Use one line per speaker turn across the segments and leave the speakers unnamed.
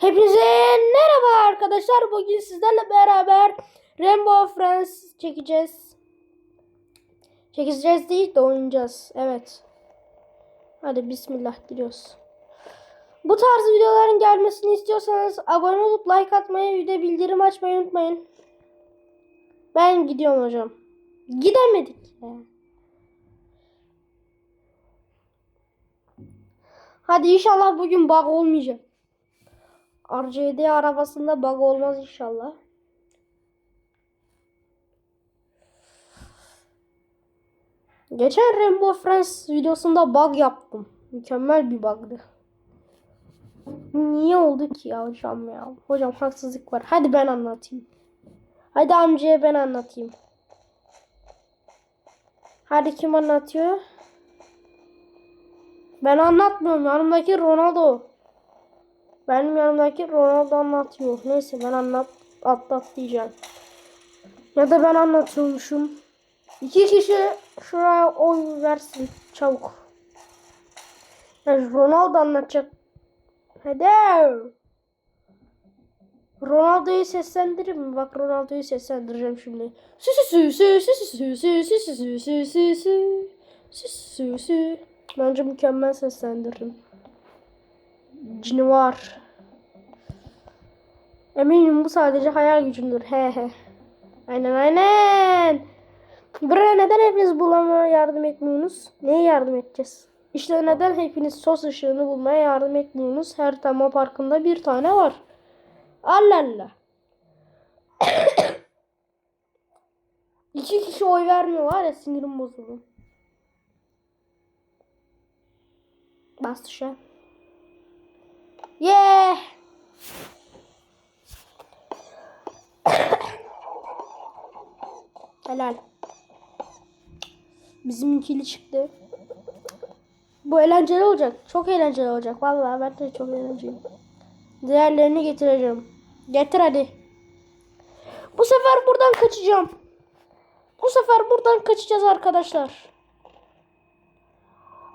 Hepinize merhaba arkadaşlar. Bugün sizlerle beraber Rainbow Friends çekeceğiz. Çekeceğiz değil de oynayacağız. Evet. Hadi bismillah diliyoruz. Bu tarz videoların gelmesini istiyorsanız abone olup like atmayı bir de bildirim açmayı unutmayın. Ben gidiyorum hocam. Gidemedik ya. Hadi inşallah bugün bug olmayacak. RCD arabasında bug olmaz inşallah. Geçen Rainbow Friends videosunda bug yaptım. Mükemmel bir bug'dı. Niye oldu ki ya hocam ya? Hocam haksızlık var. Hadi ben anlatayım. Hadi amcaya ben anlatayım. Hadi kim anlatıyor? Ben anlatmıyorum. Yanımdaki Ronaldo. Benim yanımdaki Ronaldo anlatıyor. Neyse ben anlat atlat diyeceğim. Ya da ben anlatıyormuşum. İki kişi şuraya oy versin çabuk. Yani Ronaldo anlatacak. Hadi. Ronaldo'yu seslendireyim mi? Bak Ronaldo'yu seslendireceğim şimdi. Sü sü sü sü sü sü sü sü sü sü sü sü sü sü sü sü Bence mükemmel seslendiririm. Canavar. Eminim bu sadece hayal gücümdür. He he. Aynen aynen. Buraya neden hepiniz bulmaya yardım etmiyorsunuz? Neye yardım edeceğiz? İşte neden hepiniz sos ışığını bulmaya yardım etmiyorsunuz? Her tema parkında bir tane var. Allah Allah. İki kişi oy vermiyor var ya sinirim bozuldu. Bas tuşa. Yeah. Helal. Bizim ikili çıktı. Bu eğlenceli olacak. Çok eğlenceli olacak. Vallahi ben de çok eğlenceliyim. Diğerlerini getireceğim. Getir hadi. Bu sefer buradan kaçacağım. Bu sefer buradan kaçacağız arkadaşlar.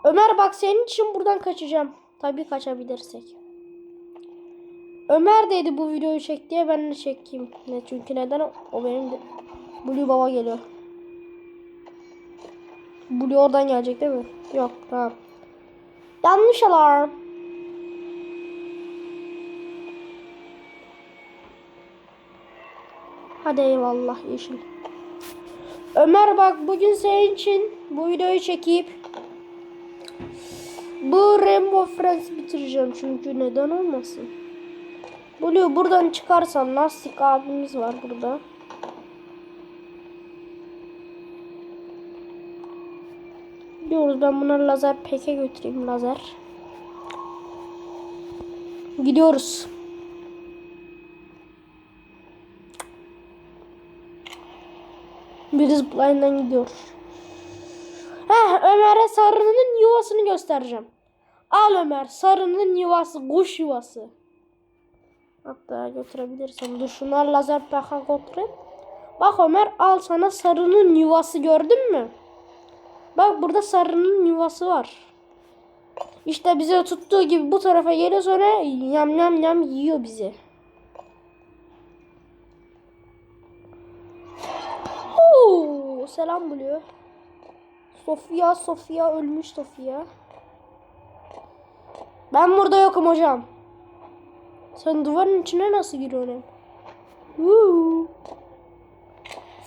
Ömer bak senin için buradan kaçacağım. Tabii kaçabilirsek. Ömer dedi bu videoyu çek diye ben de çekeyim. Ne çünkü neden o, benim de. Blue baba geliyor. Blue oradan gelecek değil mi? Yok tamam. Yanlış alarm. Hadi eyvallah yeşil. Ömer bak bugün senin için bu videoyu çekip bu Rainbow Friends bitireceğim çünkü neden olmasın. Blue buradan çıkarsan Lastik abimiz var burada. Gidiyoruz ben bunları lazer peke götüreyim lazer. Gidiyoruz. Biri zipline'dan gidiyor. Heh Ömer'e sarının yuvasını göstereceğim. Al Ömer sarının yuvası kuş yuvası. Hatta götürebilirsem. Dur şunlar lazer peka götüreyim. Bak Ömer al sana sarının yuvası gördün mü? Bak burada sarının yuvası var. İşte bize tuttuğu gibi bu tarafa geliyor sonra yam yam yam yiyor bizi. Oo, selam buluyor. Sofia, Sofia ölmüş Sofia. Ben burada yokum hocam. Sen duvarın içine nasıl giriyorsun? Woo.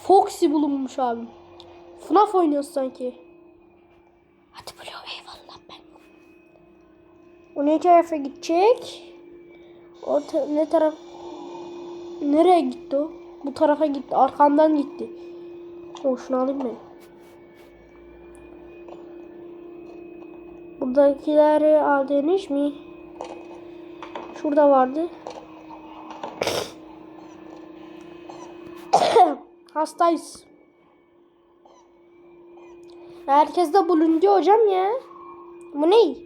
Foxy bulunmuş abi. FNAF oynuyoruz sanki. Hadi Blue eyvallah ben. O ne tarafa gidecek? O ne taraf? Nereye gitti o? Bu tarafa gitti. Arkamdan gitti. O şunu alayım ben. Buradakileri aldınız mi? Şurada vardı. Hastayız. Herkes de bulundu hocam ya. Bu ne?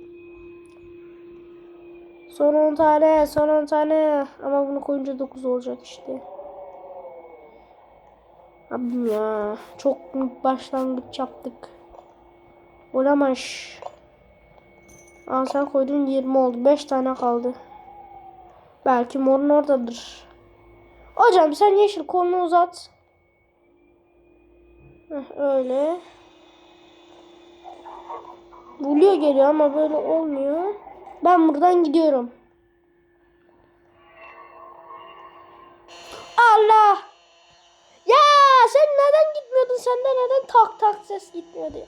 Son 10 tane, son 10 tane. Ama bunu koyunca 9 olacak işte. Abim ya. Çok başlangıç yaptık. Olamaz. Aa sen koydun 20 oldu. 5 tane kaldı. Belki morun oradadır. Hocam sen yeşil kolunu uzat. Öyle. Buluyor geliyor ama böyle olmuyor. Ben buradan gidiyorum. Allah! Ya sen neden gitmiyordun? Sende neden tak tak ses gitmiyordu?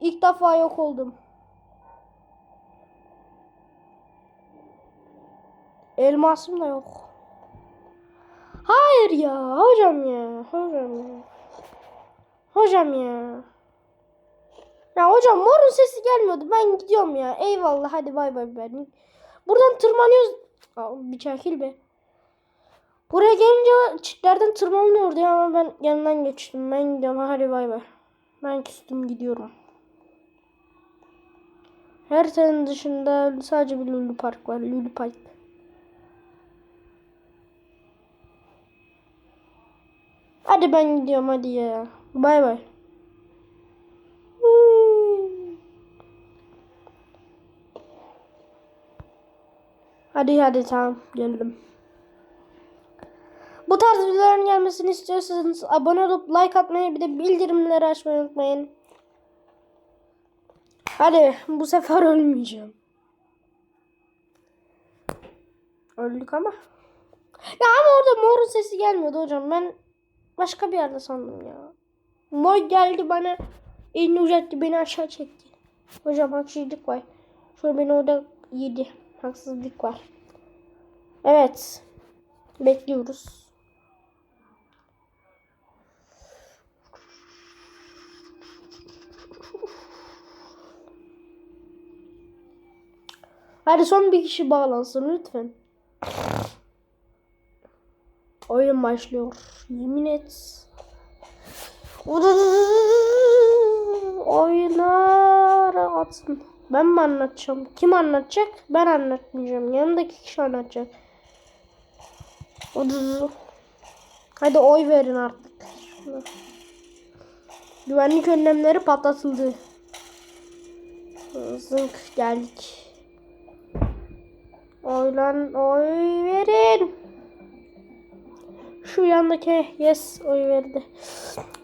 İlk defa yok oldum. Elmasım da yok. Hayır ya. Hocam ya. Hocam ya. Hocam ya. Ya hocam morun sesi gelmiyordu. Ben gidiyorum ya. Eyvallah hadi bay bay ben. Buradan tırmanıyoruz. Aa, bir çekil be. Buraya gelince çitlerden tırmanıyordu ama ben yanından geçtim. Ben gidiyorum hadi bay bay. Ben küstüm gidiyorum. Her senin dışında sadece bir Lulu Park var. Lulu Park. Hadi ben gidiyorum hadi ya. Bay bay. Hadi hadi tamam geldim. Bu tarz videoların gelmesini istiyorsanız abone olup like atmayı bir de bildirimleri açmayı unutmayın. Hadi bu sefer ölmeyeceğim. Öldük ama. Ya ama orada morun sesi gelmiyordu hocam. Ben başka bir yerde sandım ya. Mor geldi bana elini uzattı beni aşağı çekti. Hocam haksızlık var. Şöyle beni orada yedi. Haksızlık var. Evet. Bekliyoruz. Hadi son bir kişi bağlansın lütfen. Oyun başlıyor. Yemin et. Oyunlar atın. Ben mi anlatacağım? Kim anlatacak? Ben anlatmayacağım. Yanındaki kişi anlatacak. Hadi oy verin artık. Güvenlik önlemleri patlatıldı. Zınk geldik. Oylan oy verin. Şu yandaki yes oy verdi.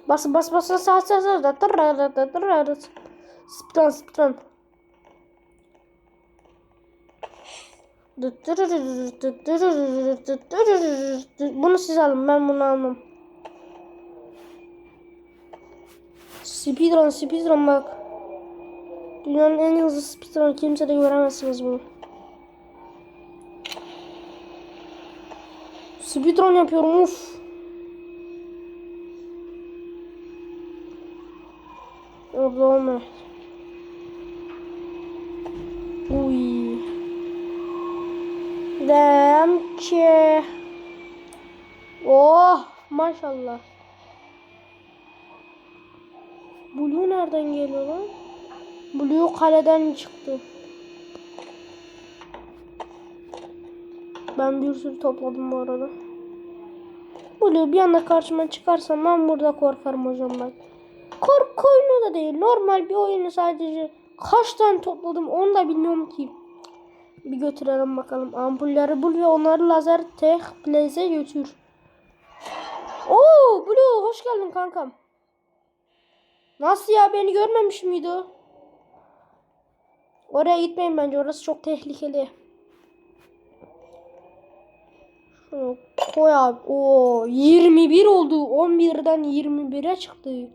Bas bas bas bas bas bas Spitran spitran. Bunu siz alın ben bunu almam. Speedrun speedrun bak. Dünyanın en hızlı speedrun kimse de göremezsiniz bunu. Speedrun yapıyorum uf. Olma. Uy. Dem ki. Oh maşallah. Blue nereden geliyor lan? Blue kaleden çıktı. Ben bir sürü topladım bu arada. Blue bir anda karşıma çıkarsam ben burada korkarım hocam bak. Korku oyunu da değil. Normal bir oyunu sadece kaç tane topladım onu da bilmiyorum ki. Bir götürelim bakalım. Ampulleri bul ve onları lazer teh blaze götür. Oo Blue hoş geldin kankam. Nasıl ya beni görmemiş miydi o? Oraya gitmeyin bence orası çok tehlikeli. Şunu koy abi. Oo 21 oldu. 11'den 21'e çıktı.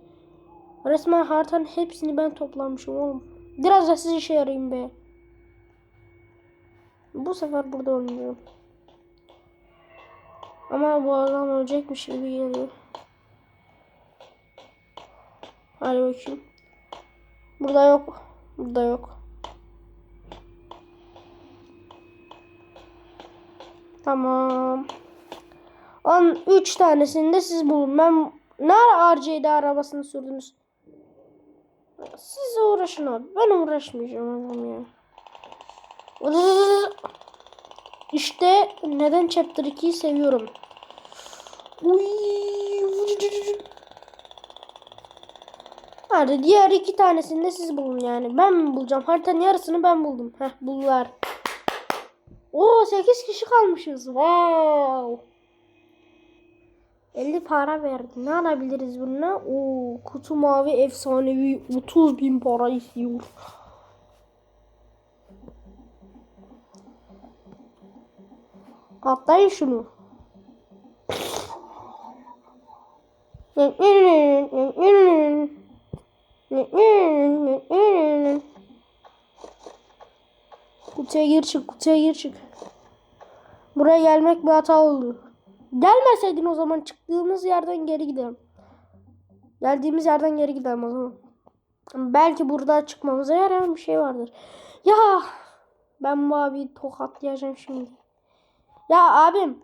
Resmen haritanın hepsini ben toplamışım oğlum. Biraz da siz işe yarayayım be. Bu sefer burada olmuyor. Ama bu adam ölecekmiş gibi geliyor. Hadi bakayım. Burada yok. Burada yok. Tamam. 13 tanesini de siz bulun. Ben ne ara RC'de arabasını sürdünüz? Siz uğraşın abi. Ben uğraşmayacağım oğlum ya. İşte neden Chapter 2'yi seviyorum. Uy. Hadi diğer iki tanesini de siz bulun yani. Ben mi bulacağım? Haritanın yarısını ben buldum. Heh buldular. Oo 8 kişi kalmışız. Wow. 50 para verdi. Ne alabiliriz bununla? Oo kutu mavi efsanevi 30 bin para istiyor. Atlayın şunu. Kutuya gir çık, kutuya gir çık. Buraya gelmek bir hata oldu. Gelmeseydin o zaman çıktığımız yerden geri gidelim. Geldiğimiz yerden geri gidelim o zaman. Belki burada çıkmamıza yarayan bir şey vardır. Ya ben bu abi tokatlayacağım şimdi. Ya abim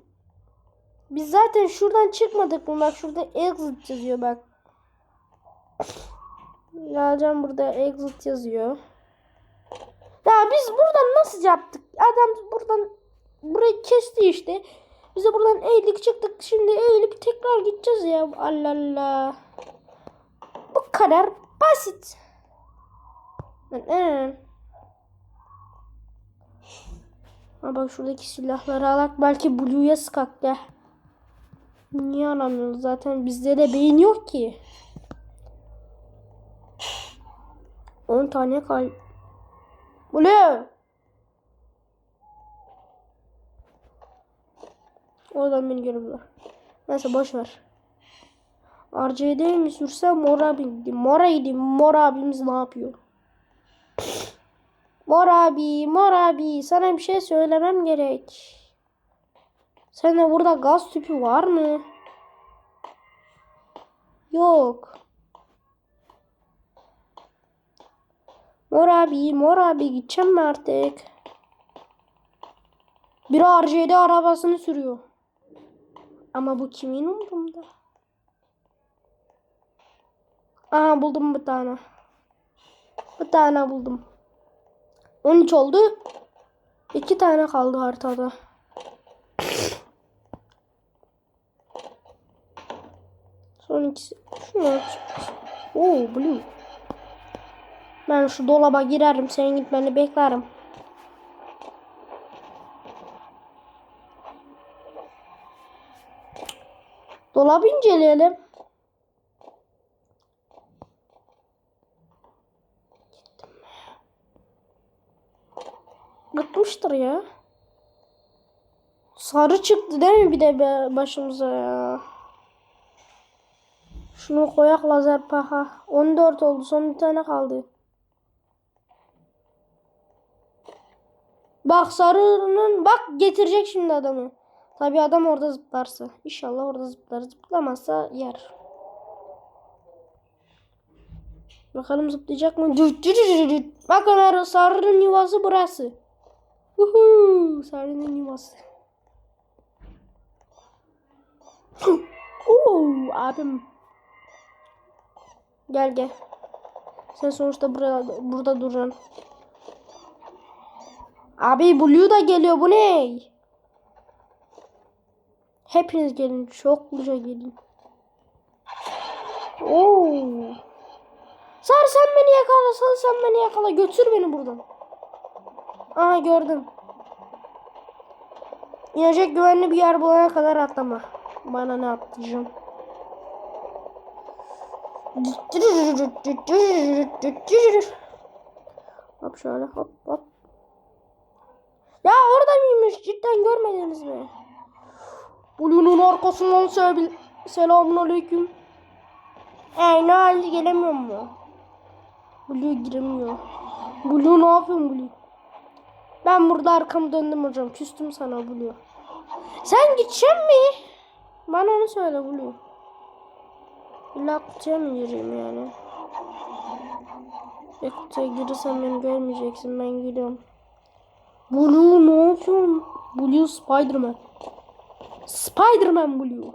biz zaten şuradan çıkmadık mı? Bak şurada exit yazıyor bak. Geleceğim burada exit yazıyor. Ya biz buradan nasıl yaptık? Adam buradan burayı kesti işte. Biz de buradan eğildik çıktık. Şimdi eğilip tekrar gideceğiz ya. Allah Allah. Bu kadar basit. Ha bak şuradaki silahları alak. Belki Blue'ya sıkak gel. Niye alamıyoruz? Zaten bizde de beyin yok ki. 10 tane kal. Blue. Oradan beni görebilir. Neyse boş ver. RCD mi sürsem mor abiydi. Mor idi. Mor abimiz ne yapıyor? Mor abi, mor abi sana bir şey söylemem gerek. Sende burada gaz tüpü var mı? Yok. Mor abi, mor abi gideceğim mi artık? Bir RCD arabasını sürüyor. Ama bu kimin umurumda? Aha buldum bir tane. Bir tane buldum. 13 oldu. İki tane kaldı haritada. Son ikisi. Şunu aç. Oo blue. Ben şu dolaba girerim. Sen git beni beklerim. Dolabı inceleyelim. Bıkmıştır ya. Sarı çıktı değil mi bir de başımıza ya. Şunu koyak lazer paha. 14 oldu. Son bir tane kaldı. Bak sarının bak getirecek şimdi adamı. Tabi adam orada zıplarsa. İnşallah orada zıplar. Zıplamazsa yer. Bakalım zıplayacak mı? Düt düt düt düt. Bak Ömer sarının yuvası burası. Uhu, sarının yuvası. Oo, abim. Gel gel. Sen sonuçta burada, burada duracaksın. Abi Blue da geliyor. Bu ne? Hepiniz gelin. Çokluca gelin. Oo. Sar sen beni yakala. Sar sen beni yakala. Götür beni buradan. Aha gördüm. İnecek güvenli bir yer bulana kadar atlama. Bana ne atlayacağım. Hop şöyle hop hop. Ya orada mıymış? Cidden görmediniz mi? Blue'nun arkasından sebil. Selamun aleyküm. Ee ne halde gelemiyor mu? Blue giremiyor. Blue ne yapıyorsun Blue? Ben burada arkamı döndüm hocam. Küstüm sana Blue. Sen gideceksin mi? Bana onu söyle Blue. İlla kutuya mı gireyim yani? Ya kutuya girirsen beni görmeyeceksin. Ben gidiyorum. Blue ne yapıyorsun? Blue Spiderman. Spiderman Blue.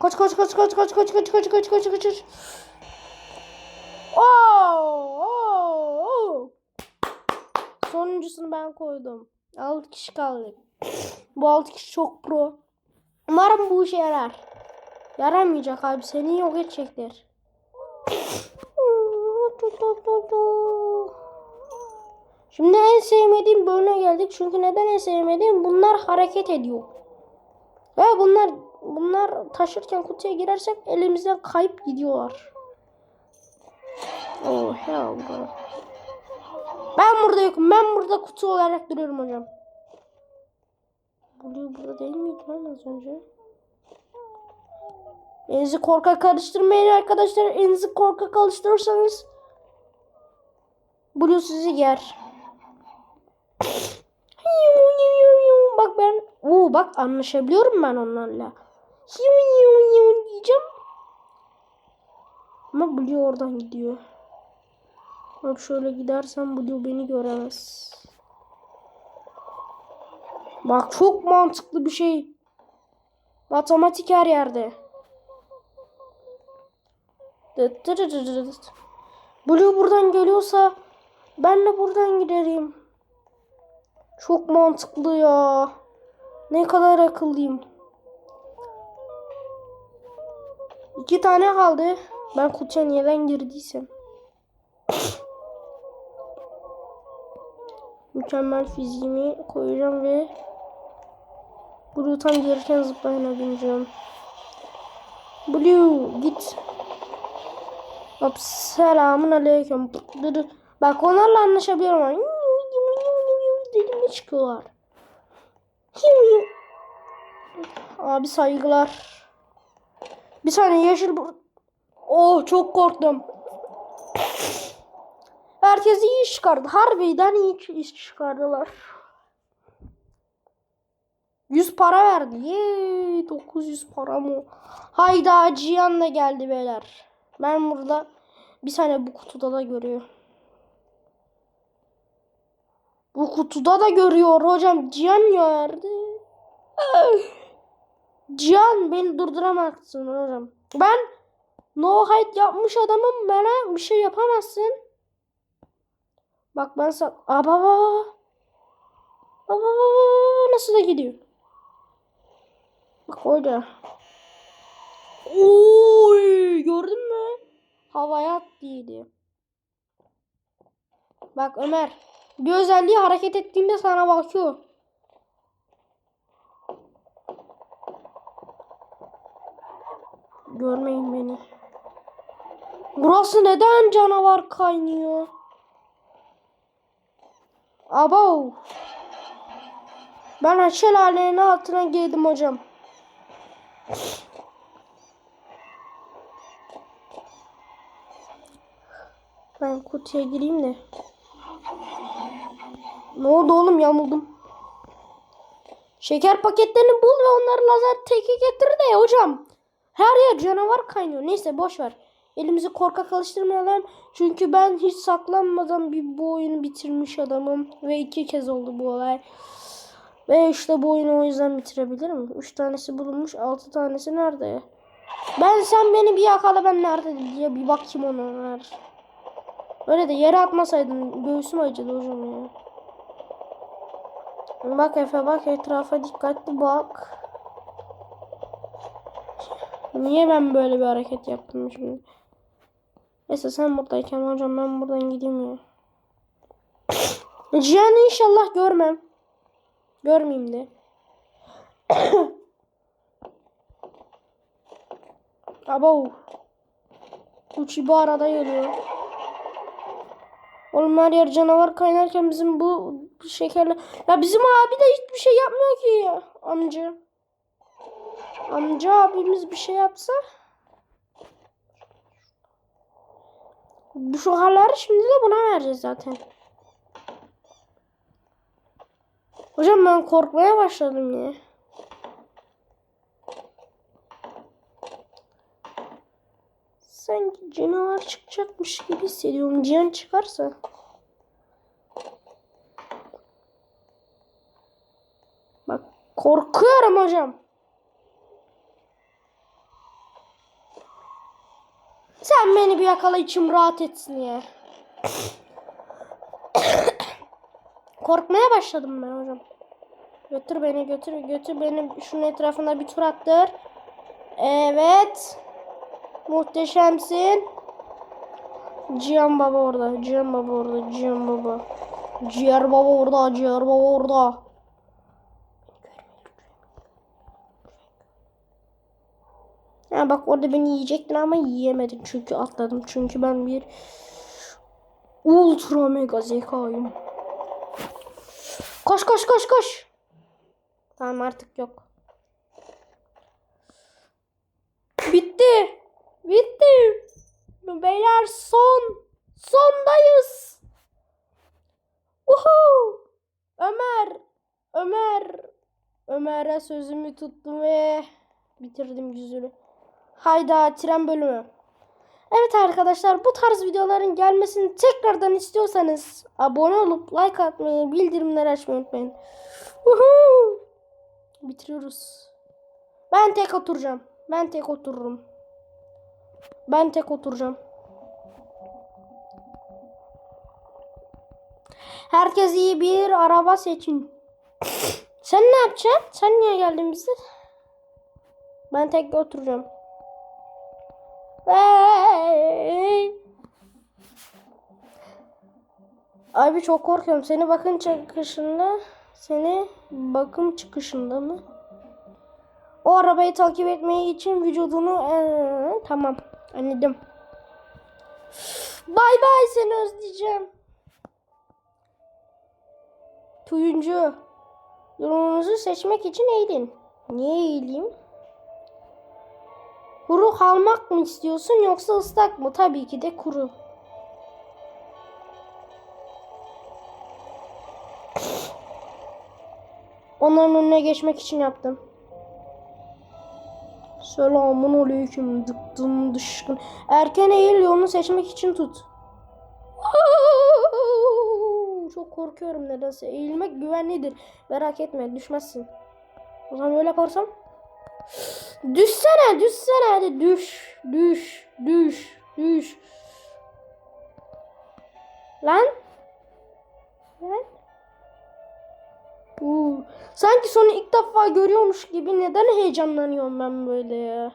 Kaç kaç kaç kaç kaç kaç kaç kaç kaç kaç kaç. Oo, oo, oo. Sonuncusunu ben koydum. 6 kişi kaldı. Bu 6 kişi çok pro. Umarım bu işe yarar. Yaramayacak abi. Seni yok edecekler. Şimdi en sevmediğim bölüme geldik. Çünkü neden en sevmediğim? Bunlar hareket ediyor. Ve bunlar bunlar taşırken kutuya girersek elimizden kayıp gidiyorlar. Oh hell bro. Ben burada yokum. Ben burada kutu olarak duruyorum hocam. Blue burada değil miydi lan az önce? Elinizi korkak karıştırmayın arkadaşlar. Elinizi korkak alıştırırsanız Blue sizi yer. Bak ben Oo bak anlaşabiliyorum ben onlarla. diyeceğim. Ama Blue oradan gidiyor. Bak şöyle gidersem Blue beni göremez. Bak çok mantıklı bir şey. Matematik her yerde. Blue buradan geliyorsa ben de buradan giderim. Çok mantıklı ya. Ne kadar akıllıyım. İki tane kaldı. Ben kutuya neden girdiysem. Mükemmel fiziğimi koyacağım ve Blue tam gelirken zıplayana bineceğim. Blue git. Hop selamun aleyküm. Bak onlarla anlaşabiliyorum. Çıkıyorlar. Abi saygılar. Bir saniye yeşil bu. Oh çok korktum. Herkes iyi iş çıkardı. Harbiden iyi iş çıkardılar. 100 para verdi. Yeee 900 para mı? Hayda Cihan da geldi beyler. Ben burada bir saniye bu kutuda da görüyor. Bu kutuda da görüyor hocam. Cihan nerede? Cihan beni durduramazsın hocam. Ben no hide yapmış adamım bana bir şey yapamazsın. Bak ben sak... Aa baba. Baba nasıl da gidiyor. Bak orada. Oy gördün mü? Havaya attıydı. Bak Ömer. Bir özelliği hareket ettiğinde sana bakıyor. Görmeyin beni. Burası neden canavar kaynıyor? Abo. Ben şelalenin altına girdim hocam. Ben kutuya gireyim de. Ne oldu oğlum yamuldum. Şeker paketlerini bul ve onları lazer teki getir de hocam. Her yer canavar kaynıyor. Neyse boş ver. Elimizi korkak alıştırmayalım. Çünkü ben hiç saklanmadan bir bu oyunu bitirmiş adamım. Ve iki kez oldu bu olay. Ve işte bu oyunu o yüzden bitirebilirim. Üç tanesi bulunmuş. Altı tanesi nerede? Ben sen beni bir yakala ben nerede diye bir bakayım ona. Öyle de yere atmasaydın göğsüm acıdı hocam ya. Bak Efe bak etrafa dikkatli bak. Niye ben böyle bir hareket yaptım şimdi? Neyse sen buradayken hocam ben buradan gideyim ya. Cihan'ı inşallah görmem. Görmeyeyim de. Abo. Uçi bu arada geliyor. Oğlum her yer canavar kaynarken bizim bu şekerle... Ya bizim abi de hiçbir şey yapmıyor ki ya amca. Amca abimiz bir şey yapsa. Bu şoharları şimdi de buna vereceğiz zaten. Hocam ben korkmaya başladım ya. Sanki canavar çıkacakmış gibi hissediyorum. Cihan çıkarsa. Bak korkuyorum hocam. Sen beni bir yakala içim rahat etsin ya. Korkmaya başladım ben hocam. Götür beni götür götür beni şunun etrafında bir tur attır. Evet. Muhteşemsin. Cihan baba orada. Cihan baba orada. Cihan baba. Ciğer baba orada, ciğer baba orada. Ha bak orada beni yiyecektin ama yiyemedin çünkü atladım. Çünkü ben bir ultra mega zekayım. Koş koş koş koş. Tamam artık yok. Beyler son. Sondayız. Uhu. Ömer. Ömer. Ömer'e sözümü tuttum ve bitirdim yüzünü. Hayda tren bölümü. Evet arkadaşlar bu tarz videoların gelmesini tekrardan istiyorsanız abone olup like atmayı, bildirimleri açmayı unutmayın. Uhu. Bitiriyoruz. Ben tek oturacağım. Ben tek otururum. Ben tek oturacağım. Herkes iyi bir araba seçin. Sen ne yapacaksın? Sen niye geldin bize? Ben tek oturacağım. Hey. Abi çok korkuyorum. Seni bakın çıkışında. Seni bakım çıkışında mı? O arabayı takip etmeyi için vücudunu ee, tamam anladım. Bay bay seni özleyeceğim. Tuyuncu. Yolunuzu seçmek için eğilin. Niye eğileyim? Kuru kalmak mı istiyorsun yoksa ıslak mı? Tabii ki de kuru. Onların önüne geçmek için yaptım. Selamun aleyküm dıktın dışkın. Erken eğil yolunu seçmek için tut. Çok korkuyorum nedense. Eğilmek güvenlidir. Merak etme düşmezsin. O zaman öyle yaparsam. Düşsene düşsene hadi düş düş düş düş. Lan. Lan. Uuu. Sanki sonu ilk defa görüyormuş gibi neden heyecanlanıyorum ben böyle ya.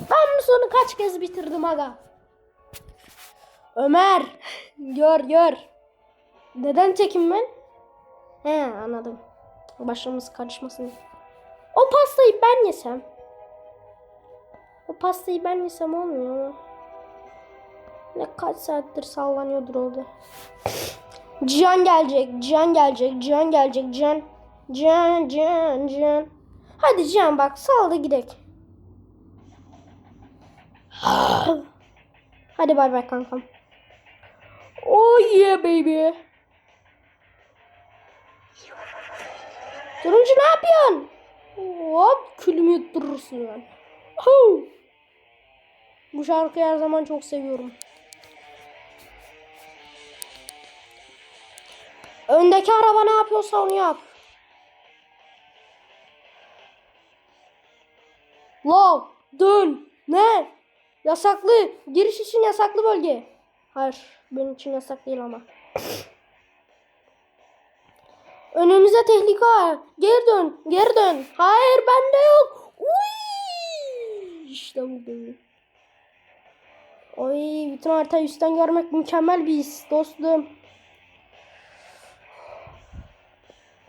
Ben bu sonu kaç kez bitirdim aga. Ömer. Gör gör. Neden tekim ben? He anladım. Başımız karışmasın. O pastayı ben yesem. O pastayı ben yesem olmuyor mu? Ne kaç saattir sallanıyordur orada. Cihan gelecek, Cihan gelecek, Cihan gelecek, Cihan. Cihan, Cihan, Cihan. Hadi Cihan bak sal da gidelim. Hadi bay bay kankam. Oh yeah baby. Turuncu ne yapıyorsun? Hop külümü yutturursun lan. Huu. Bu şarkıyı her zaman çok seviyorum. Öndeki araba ne yapıyorsa onu yap. Lav, dön, ne? Yasaklı, giriş için yasaklı bölge. Hayır, benim için yasak değil ama. Önümüze tehlike var. Geri dön, geri dön. Hayır, bende yok. Uy! İşte bu benim. Oy, bütün haritayı üstten görmek mükemmel bir his dostum.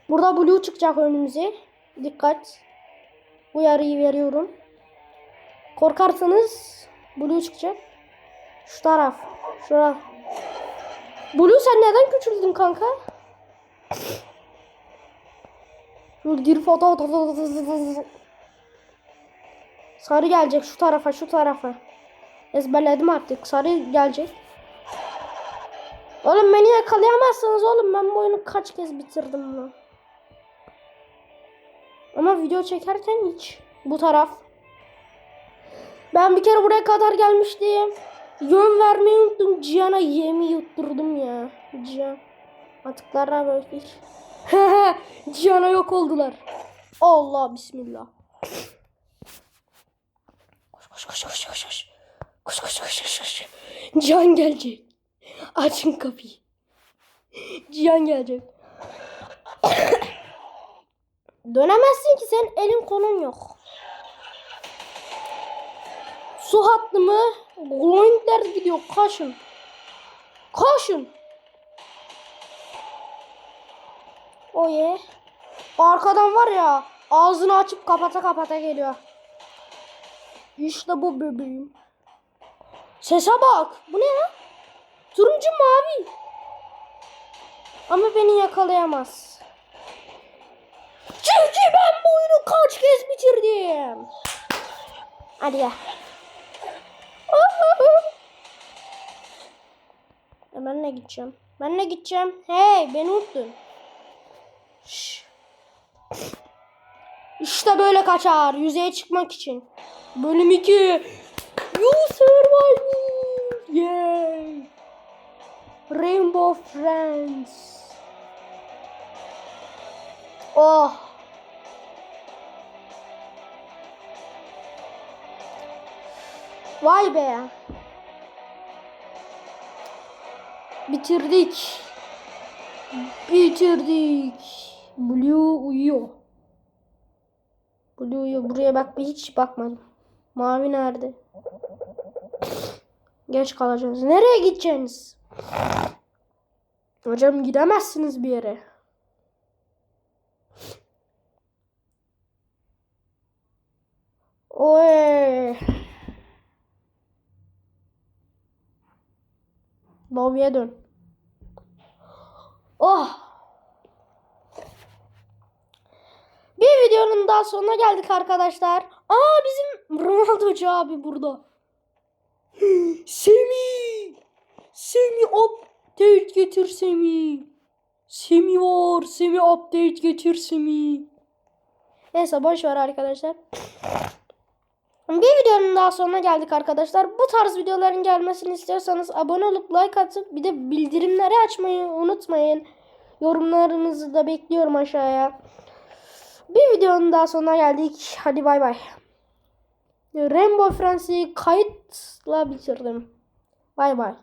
Burada blue çıkacak önümüze. Dikkat. Uyarıyı veriyorum. Korkarsanız blue çıkacak. Şu taraf. Şura. Blue sen neden küçüldün kanka? Şu gir foto. Sarı gelecek şu tarafa şu tarafa. Ezberledim artık. Sarı gelecek. Oğlum beni yakalayamazsınız oğlum. Ben bu oyunu kaç kez bitirdim bunu. Ama video çekerken hiç. Bu taraf. Ben bir kere buraya kadar gelmiştim. Yön vermeyi unuttum. Cihan'a yemi yutturdum ya. Cihan. Atıklara böyle. Cihan'a yok oldular. Allah bismillah. Koş koş koş koş koş koş. Koş koş koş koş koş. Cihan gelecek. Açın kapıyı. Cihan gelecek. Dönemezsin ki senin elin kolun yok. Su hattı mı? Gloinkler gidiyor. Kaşın. Kaşın. Oye. Arkadan var ya ağzını açıp kapata kapata geliyor. İşte bu bebeğim. Sese bak. Bu ne ya? Turuncu mavi. Ama beni yakalayamaz. Çünkü ben bu oyunu kaç kez bitirdim. Hadi. E ben ne gideceğim? Ben ne gideceğim? Hey beni unuttun. İşte böyle kaçar. Yüzeye çıkmak için. Bölüm 2. You survive. Yay. Rainbow Friends. Oh. Vay be. Bitirdik. Bitirdik. Blue uyuyor. Blue uyuyor. Buraya bak hiç bakmadım. Mavi nerede? Geç kalacağız. Nereye gideceksiniz? Hocam gidemezsiniz bir yere. Oy. Lobiye dön. Oh. Bir videonun daha sonuna geldik arkadaşlar. Aa bizim Ronaldo'cu abi burada. Semi. Semi update getir Semi. Semi var. Semi update getir Semi. Neyse boş ver arkadaşlar. Bir videonun daha sonuna geldik arkadaşlar. Bu tarz videoların gelmesini istiyorsanız abone olup like atıp bir de bildirimleri açmayı unutmayın. Yorumlarınızı da bekliyorum aşağıya. Bir videonun daha sonuna geldik. Hadi bay bay. Rainbow Friends'i kayıtla bitirdim. Bay bay.